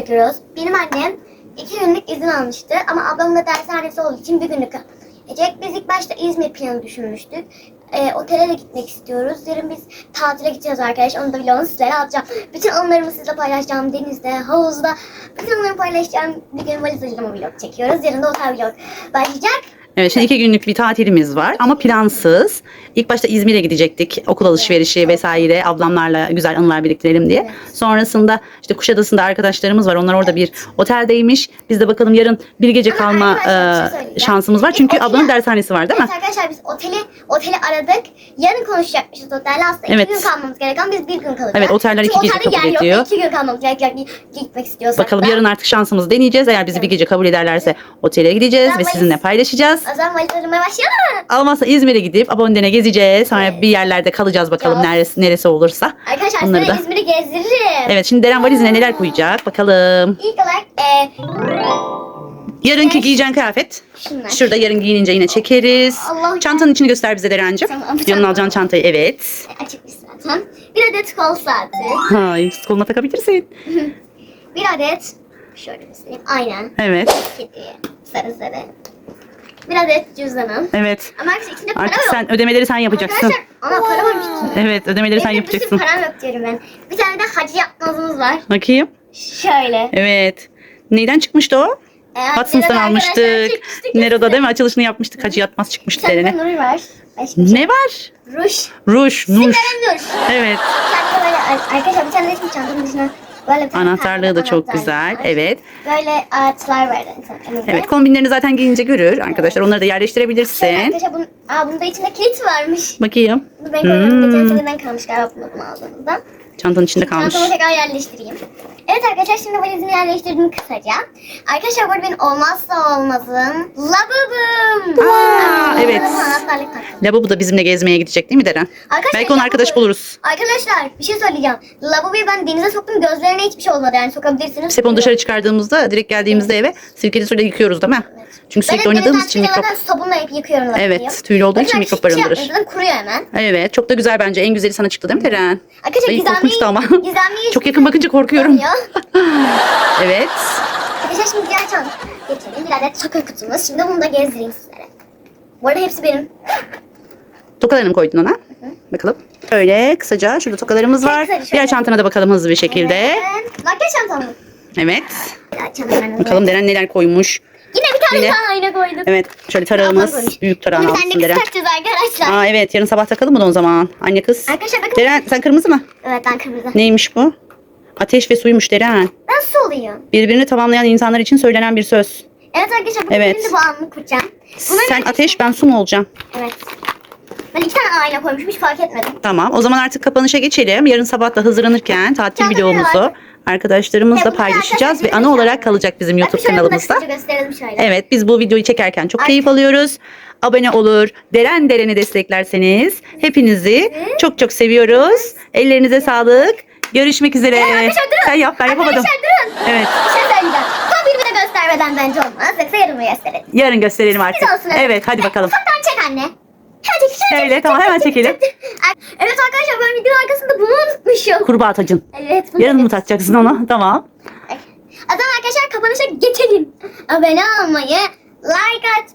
çekiyoruz. Benim annem iki günlük izin almıştı ama ablamın da dershanesi olduğu için bir günlük gelecek. Biz ilk başta İzmir planı düşünmüştük. Ee, otele de gitmek istiyoruz. Yarın biz tatile gideceğiz arkadaş. Onu da vlogunu sizlere atacağım. Bütün anılarımı sizle paylaşacağım. Denizde, havuzda. Bütün anılarımı paylaşacağım. Bir gün valiz vlog çekiyoruz. Yarın da otel vlog başlayacak. Evet şimdi iki günlük bir tatilimiz var ama plansız. İlk başta İzmir'e gidecektik. Okul alışverişi vesaire ablamlarla güzel anılar biriktirelim diye. Sonrasında işte Kuşadası'nda arkadaşlarımız var. Onlar orada bir oteldeymiş. Biz de bakalım yarın bir gece kalma arkadaşlar, şey e, şansımız var. Biz Çünkü otele- ablanın dershanesi var değil mi? Evet arkadaşlar biz oteli oteli aradık. Yarın konuşacakmışız otelde. Aslında Evet. iki gün kalmamız gereken biz bir gün kalacağız. Evet, oteller Çünkü iki gece otelde kabul yer yok. ediyor. İki gün kalmamız gerekecek gitmek istiyorsak Bakalım da. yarın artık şansımızı deneyeceğiz. Eğer bizi bir gece kabul ederlerse otele gideceğiz ve sizinle valiz- paylaşacağız. O zaman valiz aramaya başlayalım mı? Almazsa İzmir'e gidip abondene gezeceğiz. Sonra bir yerlerde kalacağız bakalım Ya. neresi neresi olursa. Arkadaşlar Onları size da. İzmir'i gezdiririm. Evet şimdi Deren valizine neler koyacak bakalım. İlk olarak e, Yarınki Evet. giyeceğin kıyafet. şunlar. Şurada yarın giyinince yine çekeriz. Allah- Çantanın içini göster bize Deren'cim. Tamam, Yanına alacağın çantayı evet. Açıkmış zaten. Bir adet kol saati. Hay koluna takabilirsin. Bir adet şöyle göstereyim. Aynen. Evet. Kedi. Sarı sarı. Bir adet cüzdanım. Evet. Ama arkadaşlar içinde para Artık yok. sen ödemeleri sen yapacaksın. Arkadaşlar ama para var içinde. Evet ödemeleri sen Benim bir sürü yapacaksın. param yok diyorum ben. Bir tane de hacı yapmazımız var. Bakayım. Şöyle. Evet. Neyden çıkmıştı o? Ee, Watson's'tan almıştık. arkadaşlar Nero'da değil mi? Açılışını yapmıştık. Hacı yatmaz çıkmıştı tane de Deren'e. Nuri var. Başka bir şey. Ne var? Ruj. Ruj, nuş. Evet. Böyle arkadaşlar bir tane de şimdi dışına böyle bir tane Anahtarlığı da çok anahtarlık güzel. var. Evet. Böyle ağaçlar var. elimizde. Evet kombinlerini zaten giyince görür arkadaşlar. Onları da yerleştirebilirsin. arkadaşlar bunun, aa, bunda içinde kilit varmış. Bakayım. Bunu ben koymadım. Geçen Hmm. seneden kalmış galiba bunu bunu aldığımızda. Çantanın içinde kalmış. Çantamı tekrar yerleştireyim. Evet arkadaşlar şimdi valizimi yerleştirdim kısaca. Arkadaşlar bu benim olmazsa olmazım lavabom. Aa, evet. Anahtarlık taktım. Lavabo da bizimle gezmeye gidecek değil mi Deren? Arkadaşlar, Belki onu arkadaş buluruz. Arkadaşlar bir şey söyleyeceğim. Lavaboyu ben denize soktum gözlerine hiçbir şey olmadı yani sokabilirsiniz. Biz hep onu dışarı çıkardığımızda direkt geldiğimizde eve sirkeli suyla yıkıyoruz değil mi? Çünkü Ben sürekli oynadığımız için mikrop. sabunla hep yıkıyorum lavaboyu. Evet, tüylü olduğu için mikrop şey barındırır. Zaten kuruyor hemen. Evet çok da güzel bence. En güzeli sana çıktı değil mi Deren? Arkadaşlar gizemli, korkunçtu ama. gizemli Çok yakın bakınca korkuyorum. Evet. Arkadaşlar şimdi diğer çanta geçelim. Bir adet toka kutumuz. Şimdi bunu da gezdireyim. Bu arada hepsi benim. Tokalarını mı koydun ona? Bakalım. Öyle kısaca şurada tokalarımız var. Kısaca şöyle. Diğer çantana da bakalım hızlı bir şekilde. Evet. Makyaj çantam mı? Evet. Bakalım Deren neler koymuş. Yine bir tane Yine. daha ayna koydum. Evet şöyle tarağımız. Büyük tarağını Bunu alsın Deren. takacağız arkadaşlar. Aa evet yarın sabah takalım mı da o zaman? Anne kız. Arkadaşlar bakın. Deren sen kırmızı mı? Evet ben kırmızı. Neymiş bu? Ateş ve suymuş Deren. Ben su olayım. Birbirini tamamlayan insanlar için söylenen bir söz. Evet arkadaşlar bugün Evet. bu anını kuracağım. Bunların Sen ateş ben su mu olacağım? Evet. Ben iki tane ayna koymuşum hiç fark etmedim. Tamam o zaman artık kapanışa geçelim. Yarın sabah da hazırlanırken tatil Çantada ne videomuzu arkadaşlarımızla paylaşacağız ve ana olarak kalacak bizim YouTube kanalımızda. Evet biz bu videoyu çekerken çok Ay. keyif alıyoruz. Abone olur, Deren Deren'i desteklerseniz hepinizi çok çok seviyoruz. Ellerinize sağlık. Görüşmek üzere. Sen yap ben yapamadım. Evet Bir şey söyleyeceğim. Son de göstermeden bence olmaz. Yoksa yarın mı gösterelim? yarın gösterelim artık. Güzel olsun. Evet hadi bakalım. Ufaktan çek anne. Hadi Şöyle, çek, tamam, hemen çek, çekelim. çek, çek. Evet arkadaşlar ben videonun arkasında bunu unutmuşum. Kurbağa tacın. Evet. bunu Yarın mı evet. takacaksın onu? Tamam. O zaman arkadaşlar kapanışa geçelim. Abone olmayı, like atmayı